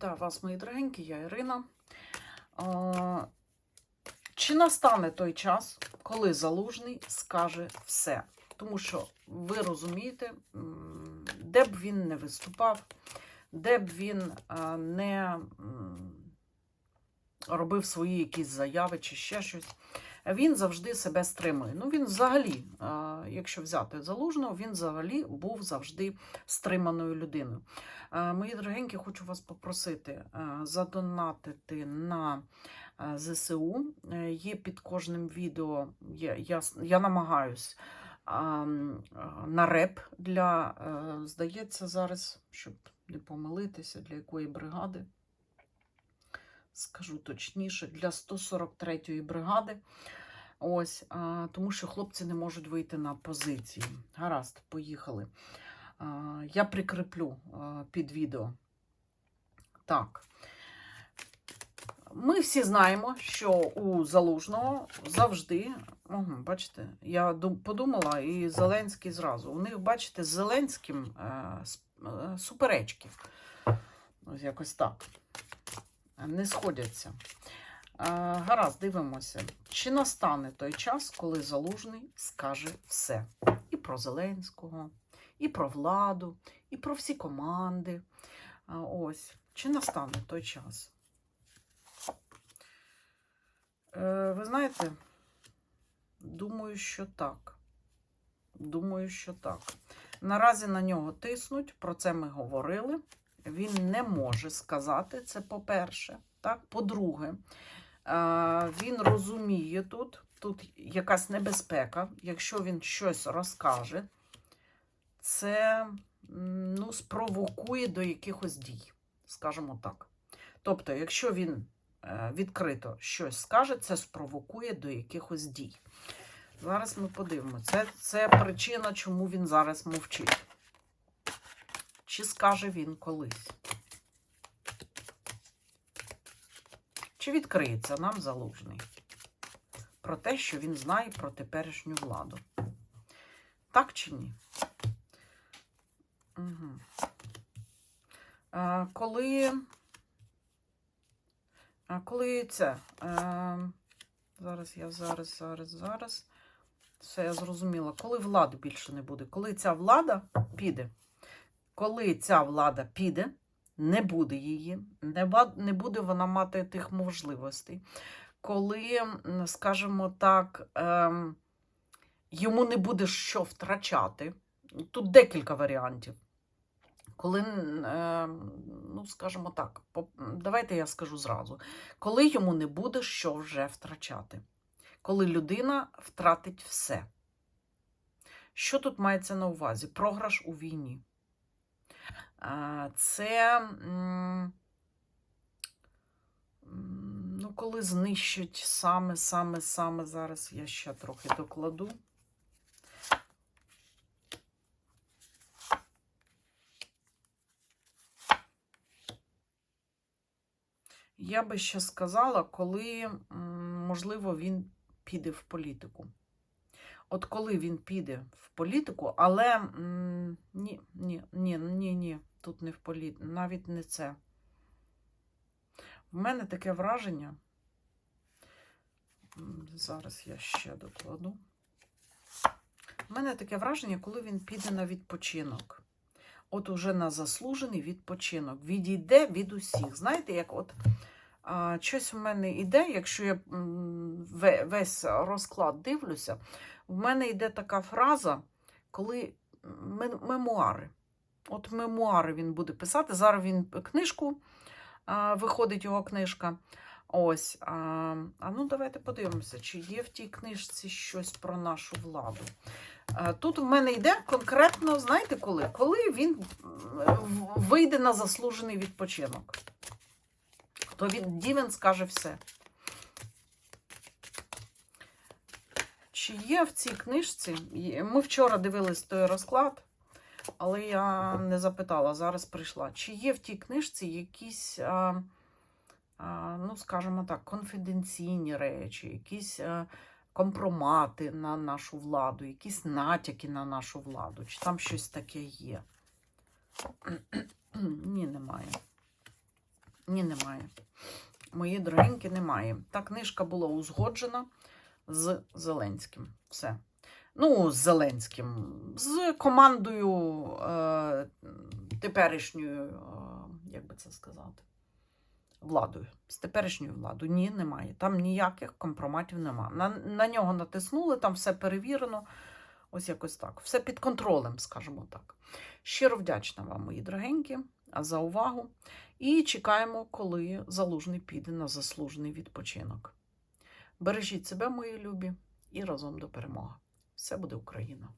Вітаю вас, мої дорогенькі, я Ірина. Чи настане той час, коли залужний скаже все? Тому що ви розумієте, де б він не виступав, де б він не робив свої якісь заяви чи ще щось, він завжди себе стримує. Ну, він взагалі, якщо взяти залужного, він взагалі був завжди стриманою людиною. Мої дорогенькі, хочу вас попросити задонатити на ЗСУ. Е, Є під кожним відео, я, я, я намагаюсь на реп для, е, здається, зараз, щоб не помилитися, для якої бригади. Скажу точніше, для 143-ї бригади. Ось, а, тому що хлопці не можуть вийти на позиції. Гаразд, поїхали. А, Я прикріплю а, під відео. Так. Ми всі знаємо, що у Залужного завжди, угу, бачите, я подумала, і Зеленський зразу. У них, бачите, з Зеленським е, е, суперечки. Ось якось так. Не сходяться. Е, Гаразд, дивимося. Чи настане той час, коли Залужний скаже все? І про Зеленського, і про владу, і про всі команди. Ось. Чи настане той час? Е, ви знаєте, думаю, що так. Думаю, що так. Наразі на нього тиснуть, про це ми говорили. Він не може сказати це, по-перше. Так? По-друге, е, він розуміє тут, тут якась небезпека. Якщо він щось розкаже, це ну, спровокує до якихось дій, скажімо так. Тобто, якщо він е, відкрито щось скаже, це спровокує до якихось дій. Зараз ми подивимося. Це, це причина, чому він зараз мовчить. Чи скаже він колись? Чи відкриється нам залужний про те, що він знає про теперішню владу? Так чи ні? Угу. Коли, коли це? А, зараз я зараз, зараз, зараз. Все, я зрозуміла. Коли влади більше не буде, коли ця влада піде, коли ця влада піде, не буде її, не, буде вона мати тих можливостей. Коли, скажімо так, ем, йому не буде що втрачати. Тут декілька варіантів. Коли, е, ну, скажімо так, давайте я скажу зразу, коли йому не буде що вже втрачати, коли людина втратить все. Що тут мається на увазі? Програш у війні. Це, ну, коли знищать саме, саме, саме зараз я ще трохи докладу. Я би ще сказала, коли, можливо, він піде в політику. От коли він піде в політику, але ні, ні, ні, ні, ні, тут не в політику, навіть не це. В мене таке враження. Зараз я ще докладу. У мене таке враження, коли він піде на відпочинок. От уже на заслужений відпочинок. Відійде від усіх. Знаєте, як от щось в мене йде, якщо я весь розклад дивлюся, в мене йде така фраза, коли мемуари. От мемуари він буде писати. Зараз він книжку, виходить його книжка. Ось. А ну давайте подивимося, чи є в тій книжці щось про нашу владу. Тут в мене йде конкретно, знаєте коли? Коли він вийде на заслужений відпочинок. То він Дівен скаже все. Чи є в цій книжці? Ми вчора дивились той розклад, але я не запитала, зараз прийшла. Чи є в тій книжці якісь, а, а, ну, скажімо так, конфіденційні речі, якісь а, компромати на нашу владу, якісь натяки на нашу владу? Чи там щось таке є? Ні, немає. Ні, немає. Мої дорогенькі, немає. Та книжка була узгоджена з Зеленським. Все. Ну, з Зеленським, з командою е, теперішньою, е, як би це сказати, владою. З теперішньою владою. Ні, немає. Там ніяких компроматів немає. На, на нього натиснули, там все перевірено. Ось якось так. Все під контролем, скажімо так. Щиро вдячна вам, мої дорогенькі, за увагу. І чекаємо, коли залужний піде на заслужений відпочинок. Бережіть себе, мої любі, і разом до перемоги. Все буде Україна!